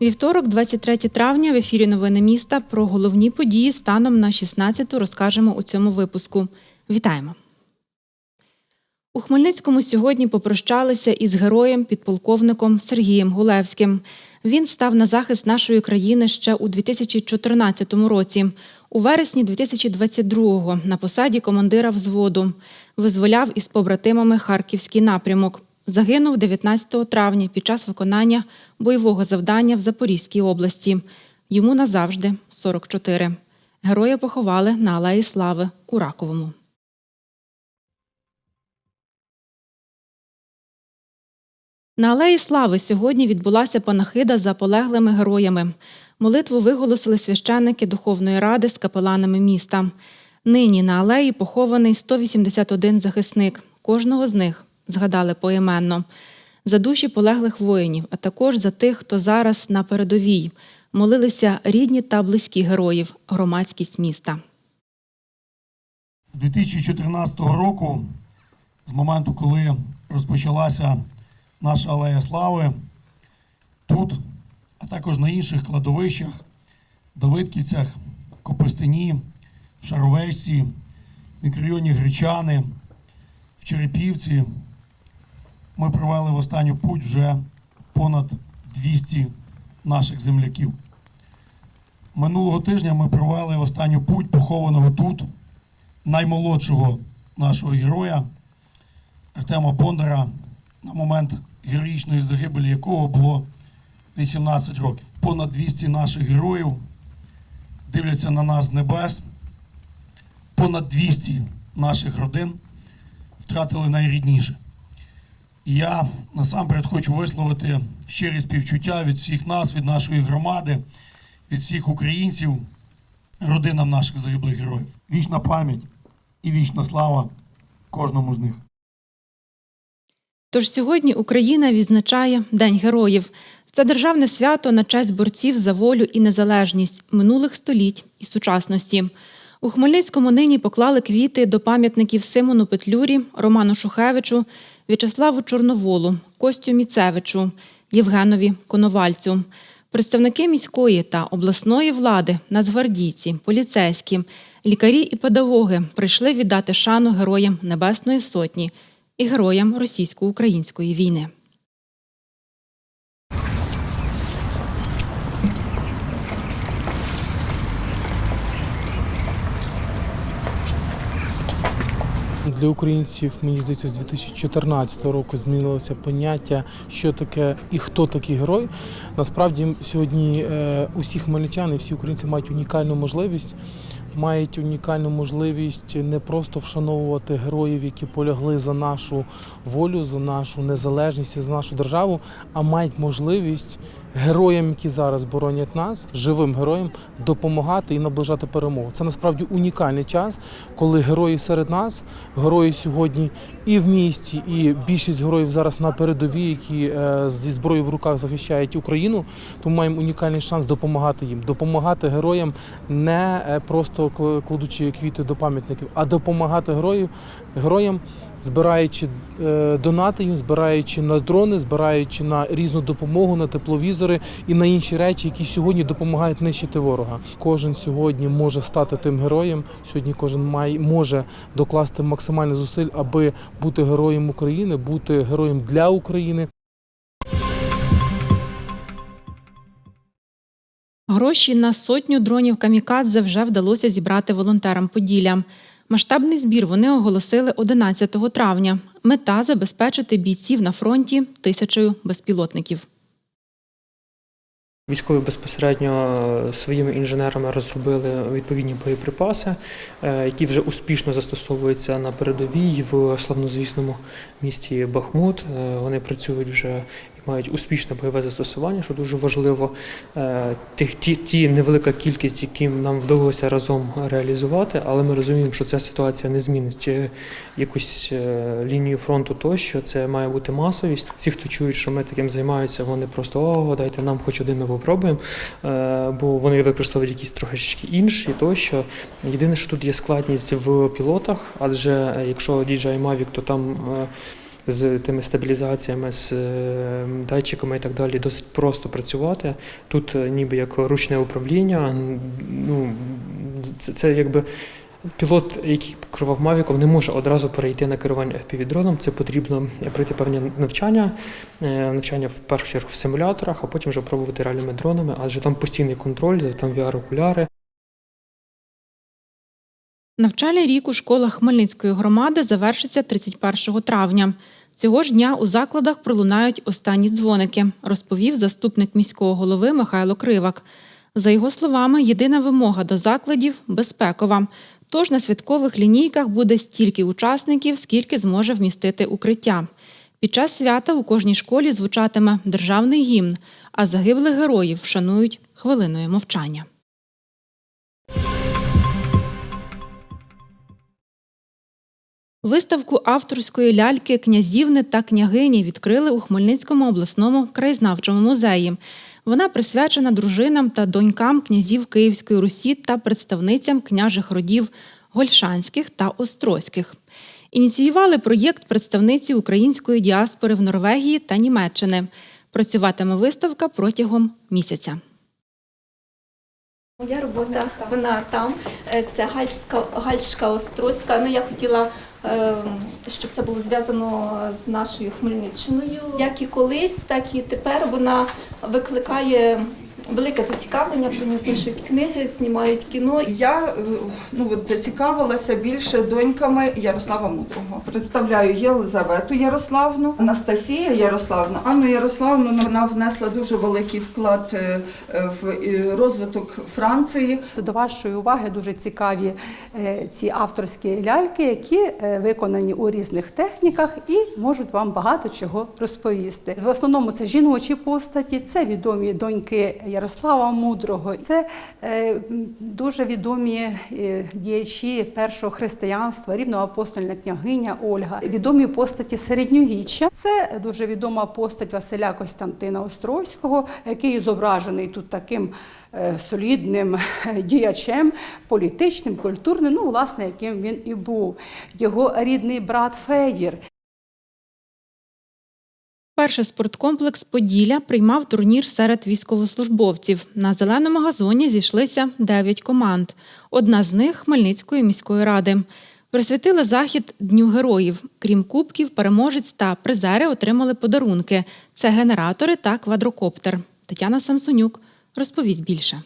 Вівторок, 23 травня, в ефірі Новини міста про головні події станом на 16 розкажемо у цьому випуску. Вітаємо! У Хмельницькому сьогодні попрощалися із героєм підполковником Сергієм Гулевським. Він став на захист нашої країни ще у 2014 році. У вересні 2022-го на посаді командира взводу визволяв із побратимами Харківський напрямок. Загинув 19 травня під час виконання бойового завдання в Запорізькій області. Йому назавжди 44. Героя поховали на Алеї Слави у Раковому. На Алеї Слави сьогодні відбулася панахида за полеглими героями. Молитву виголосили священники Духовної ради з капеланами міста. Нині на алеї похований 181 захисник. Кожного з них згадали поіменно. За душі полеглих воїнів, а також за тих, хто зараз на передовій. Молилися рідні та близькі героїв, громадськість міста. З 2014 року, з моменту, коли розпочалася наша алея слави, тут, а також на інших кладовищах, Давидківцях, Копистині, в Шаровечці, в мікрорайоні Гречани, в Черепівці, ми провели в останню путь вже понад 200 наших земляків. Минулого тижня ми провели в останню путь похованого тут наймолодшого нашого героя Артема Бондара, на момент героїчної загибелі якого було 18 років. Понад 200 наших героїв дивляться на нас з небес. Понад 200 наших родин втратили найрідніше. І я насамперед хочу висловити щирі співчуття від всіх нас, від нашої громади, від всіх українців, родинам наших загиблих героїв. Вічна пам'ять і вічна слава кожному з них. Тож сьогодні Україна відзначає День героїв. Це державне свято на честь борців за волю і незалежність минулих століть і сучасності. У Хмельницькому нині поклали квіти до пам'ятників Симону Петлюрі, Роману Шухевичу, В'ячеславу Чорноволу, Костю Міцевичу, Євгенові Коновальцю. Представники міської та обласної влади, нацгвардійці, поліцейські, лікарі і педагоги прийшли віддати шану героям Небесної Сотні і героям російсько-української війни. Для українців, мені здається, з 2014 року змінилося поняття, що таке і хто такий герой. Насправді сьогодні е, усі хмельничани, всі українці мають унікальну можливість, мають унікальну можливість не просто вшановувати героїв, які полягли за нашу волю, за нашу незалежність, і за нашу державу, а мають можливість героям, які зараз боронять нас, живим героям, допомагати і наближати перемогу. Це насправді унікальний час, коли герої серед нас, герої сьогодні і в місті, і більшість героїв зараз на передовій, які е, зі зброєю в руках захищають Україну. Тому маємо унікальний шанс допомагати їм, допомагати героям не е, просто кла- кладучи квіти до пам'ятників, а допомагати героїв, героям, збираючи е, донати їм, збираючи на дрони, збираючи на різну допомогу, на тепловізори і на інші речі, які сьогодні допомагають нищити ворога. Кожен сьогодні може стати тим героєм. Сьогодні кожен має може докласти максимальний зусиль, аби бути героєм України, бути героєм для України. Гроші на сотню дронів камікадзе вже вдалося зібрати волонтерам Поділля. Масштабний збір вони оголосили 11 травня. Мета забезпечити бійців на фронті тисячою безпілотників. Військові безпосередньо е, своїми інженерами розробили відповідні боєприпаси, е, які вже успішно застосовуються на передовій в славнозвісному місті Бахмут. Е, Вони працюють вже, мають успішне бойове застосування, що дуже важливо. Е, Тих ті, ті невелика кількість, які нам вдалося разом реалізувати, але ми розуміємо, що ця ситуація не змінить е, якусь е, лінію фронту тощо. Це має бути масовість. Всі, хто чують, що ми таким займаються, вони просто о, дайте нам хоч один ми попробуємо. Бо вони використовують якісь трошечки інші тощо. Єдине, що тут є складність в пілотах, адже якщо DJI Mavic, то там. З тими стабілізаціями, з е, датчиками і так далі, досить просто працювати. Тут е, ніби як ручне управління. Ну, це, це якби пілот, який керував Мавіком, не може одразу перейти на керування FPV-дроном. Це потрібно пройти певні навчання, е, навчання в першу чергу в симуляторах, а потім вже пробувати реальними дронами, адже там постійний контроль, там VR-окуляри. Навчальний рік у школах Хмельницької громади завершиться 31 травня. Цього ж дня у закладах пролунають останні дзвоники, розповів заступник міського голови Михайло Кривак. За його словами, єдина вимога до закладів безпекова. Тож на святкових лінійках буде стільки учасників, скільки зможе вмістити укриття. Під час свята у кожній школі звучатиме державний гімн, а загиблих героїв вшанують хвилиною мовчання. Виставку авторської ляльки князівни та княгині відкрили у Хмельницькому обласному краєзнавчому музеї. Вона присвячена дружинам та донькам князів Київської Русі та представницям княжих родів Гольшанських та Острозьких. Ініціювали проєкт представниці української діаспори в Норвегії та Німеччини. Працюватиме виставка протягом місяця. Моя робота вона там. Е, Це Гальська, Гальська Острозька. Ну я хотіла, щоб це було зв'язано з нашою Хмельниччиною. Як і колись, так і тепер вона викликає велике зацікавлення. Про нього пишуть книги, знімають кіно. Я е, ну, от, зацікавилася більше доньками Ярослава Мудрого. Представляю Єлизавету Ярославну, Анастасія Ярославна, Анну Ярославну. ну, Вона внесла дуже великий вклад е, в е, розвиток Франції. До вашої уваги дуже цікаві ці авторські ляльки, які виконані у різних техніках і можуть вам багато чого розповісти. В основному це жіночі постаті, це відомі доньки Ярослава Мудрого, це е, дуже відомі е, діячі першого християнства, рівноапостольна княгиня Ольга, відомі постаті середньовіччя. Це дуже відома постать Василя Костянтина Острозького, який зображений тут таким е, солідним діячем, політичним, культурним, ну, власне, яким він і був. Його рідний брат Федір, Перший спорткомплекс Поділля приймав турнір серед військовослужбовців. На зеленому газоні зійшлися дев'ять команд. Одна з них Хмельницької міської ради. Присвятили захід Дню героїв. Крім кубків, переможець та призери отримали подарунки: це генератори та квадрокоптер. Тетяна Самсонюк розповість більше.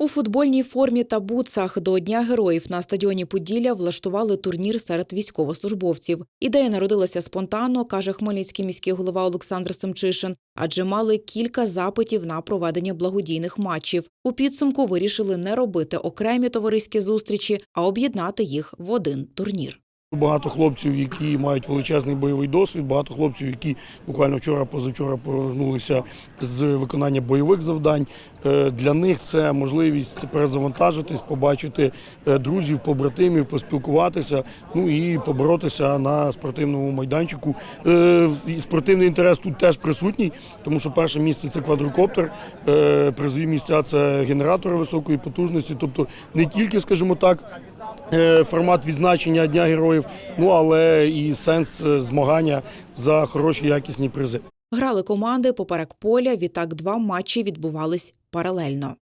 У футбольній формі та бутсах до Дня героїв на стадіоні Поділля влаштували турнір серед військовослужбовців. Ідея народилася спонтанно, каже хмельницький міський голова Олександр Семчишин, адже мали кілька запитів на проведення благодійних матчів. У підсумку вирішили не робити окремі товариські зустрічі, а об'єднати їх в один турнір. Багато хлопців, які мають величезний бойовий досвід, багато хлопців, які буквально вчора, позавчора повернулися з виконання бойових завдань. Е, Для них це можливість перезавантажитись, побачити е, друзів, побратимів, поспілкуватися, ну і поборотися на спортивному майданчику. Е, Спортивний інтерес тут теж присутній, тому що перше місце це квадрокоптер, призові місця це генератори високої потужності. Тобто не тільки, скажімо так. Е, формат відзначення Дня героїв, ну але і сенс е, змагання за хороші якісні призи. Грали команди поперек поля. Відтак два матчі відбувались паралельно.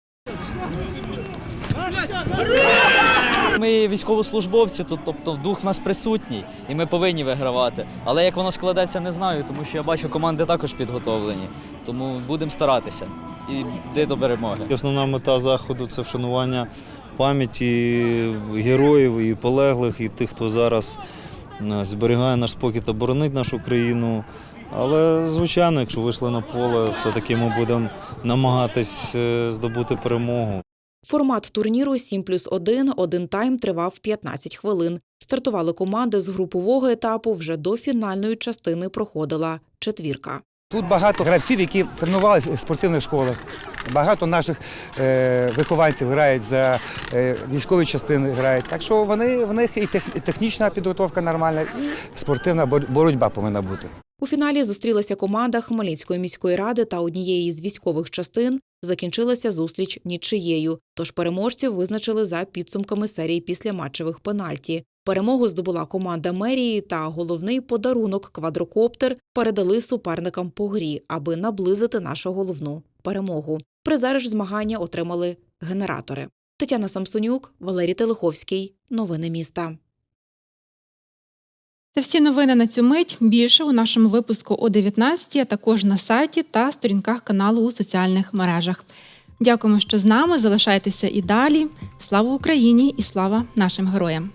Ми військовослужбовці, тут, тобто дух в нас присутній, і ми повинні вигравати. Але як воно складеться, не знаю, тому що я бачу, команди також підготовлені. Тому будемо старатися і йти до перемоги. Основна мета заходу це вшанування пам'яті героїв і полеглих, і тих, хто зараз е, зберігає наш спокій та боронить нашу країну. Але, звичайно, якщо вийшли на поле, все-таки ми будемо намагатись е, здобути перемогу. Формат турніру 7 плюс 1, один тайм тривав 15 хвилин. Стартували команди з групового етапу, вже до фінальної частини проходила четвірка. Тут багато гравців, які тренувалися в спортивних школах. Багато наших е, вихованців грають за е, військові частини, грають. Так що вони в них і тех- технічна підготовка нормальна, і спортивна боротьба повинна бути. У фіналі зустрілася команда Хмельницької міської ради та однієї з військових частин. Закінчилася зустріч нічиєю. Тож переможців визначили за підсумками серії післяматчевих пенальті. Перемогу здобула команда мерії та головний подарунок квадрокоптер передали суперникам по грі, аби наблизити нашу головну перемогу. Призери ж змагання отримали генератори. Тетяна Самсонюк, Валерій Телеховський. Новини міста. Це всі новини на цю мить. Більше у нашому випуску о 19 а також на сайті та сторінках каналу у соціальних мережах. Дякуємо, що з нами. Залишайтеся і далі. Слава Україні і слава нашим героям!